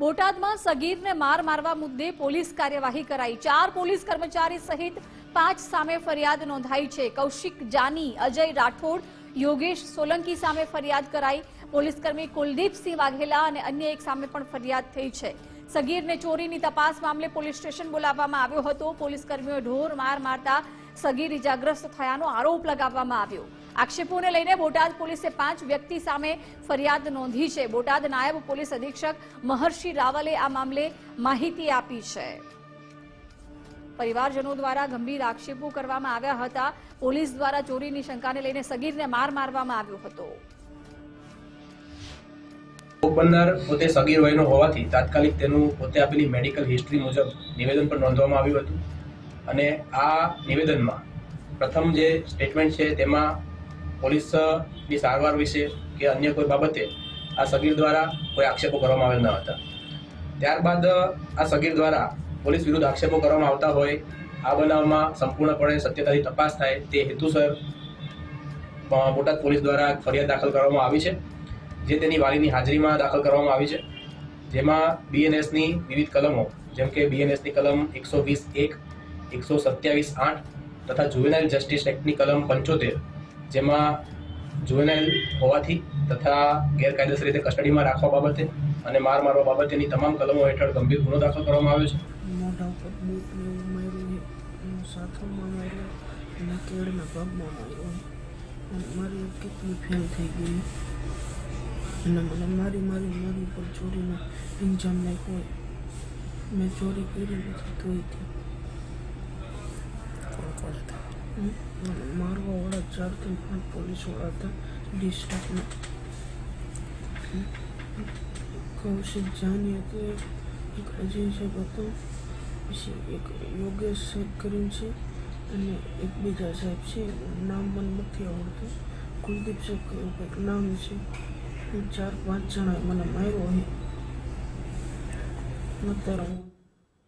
બોટાદમાં સગીરને માર મારવા મુદ્દે પોલીસ કાર્યવાહી કરાઈ. ચાર પોલીસ કર્મચારી સહિત પાંચ સામે ફરિયાદ નોંધાઈ છે. કૌશિક જાની, અજય રાઠોડ, યોગેશ સોલંકી સામે ફરિયાદ કરાઈ. પોલીસ કર્મી કુલદીપસિંહ વાઘેલા અને અન્ય એક સામે પણ ફરિયાદ થઈ છે. સગીરને ચોરીની તપાસ મામલે પોલીસ સ્ટેશન બોલાવવામાં આવ્યો હતો. પોલીસ કર્મીઓએ ઢોર માર મારતા સગીર ઇજાગ્રસ્ત થયાનો આરોપ લગાવવામાં આવ્યો. આક્ષેપોને લઈને બોટાદ પોલીસે પાંચ વ્યક્તિ સામે ફરિયાદ નોંધી છે. બોટાદ નાયબ પોલીસ અધિક્ષક મહર્ષિ રાવલે આ મામલે માહિતી આપી છે. પરિવારજનો દ્વારા ગંભીર આક્ષેપો કરવામાં આવ્યા હતા. પોલીસ દ્વારા ચોરીની શંકાને લઈને સગીરને માર મારવામાં આવ્યો હતો. ભોગ પોતે સગીર વયનો હોવાથી તાત્કાલિક તેનું પોતે આપેલી મેડિકલ હિસ્ટ્રી મુજબ નિવેદન પણ નોંધવામાં આવ્યું હતું. અને આ નિવેદનમાં પ્રથમ જે સ્ટેટમેન્ટ છે તેમાં પોલીસની સારવાર વિશે કે અન્ય કોઈ બાબતે આ સગીર દ્વારા કોઈ આક્ષેપો કરવામાં આવેલ ન હતા. ત્યારબાદ આ સગીર દ્વારા પોલીસ વિરુદ્ધ આક્ષેપો કરવામાં આવતા હોય, આ બનાવમાં સંપૂર્ણપણે સત્યતાની તપાસ થાય તે હેતુસર બોટાદ પોલીસ દ્વારા ફરિયાદ દાખલ કરવામાં આવી છે, જે તેની વાલીની હાજરીમાં દાખલ કરવામાં આવી છે. જેમાં બીએનએસની વિવિધ કલમો, જેમ કે બીએનએસની કલમ એકસો વીસ એક, એકસો સત્યાવીસ આઠ તથા જુવેનાઇલ જસ્ટિસ એક્ટની કલમ પંચોતેર જેમાં જુવેનાઇલ હોવાથી તથા ગેરકાયદેસર રીતે કસ્ટડીમાં રાખવા બાબતે અને માર મારવા બાબતેની તમામ કલમો હેઠળ ગંભીર ગુનો દાખલ કરવામાં આવ્યો છે. મારી કેટલી ફેલ થઈ ગઈ. અને મને મારી મારી મારી ઉપર ચોરીનો ઇન્જામ નાખ્યો મેં ચોરી કરી નથી તોયથી હમ, મને મારવા વાળા ચારથી પાંચ પોલીસવાળા હતા ડિસ્ટ્રિક્ટના કૌશિક જાની હતો એક અજય સાહેબ હતો પછી એક યોગેશ સાહેબ કરીને છે અને એક બીજા સાહેબ છે નામ મને નથી આવડતું કુલદીપ સાહેબ કયું કંઈક નામ છે ચાર પાંચ જણા મને માર્યો છે અત્યારે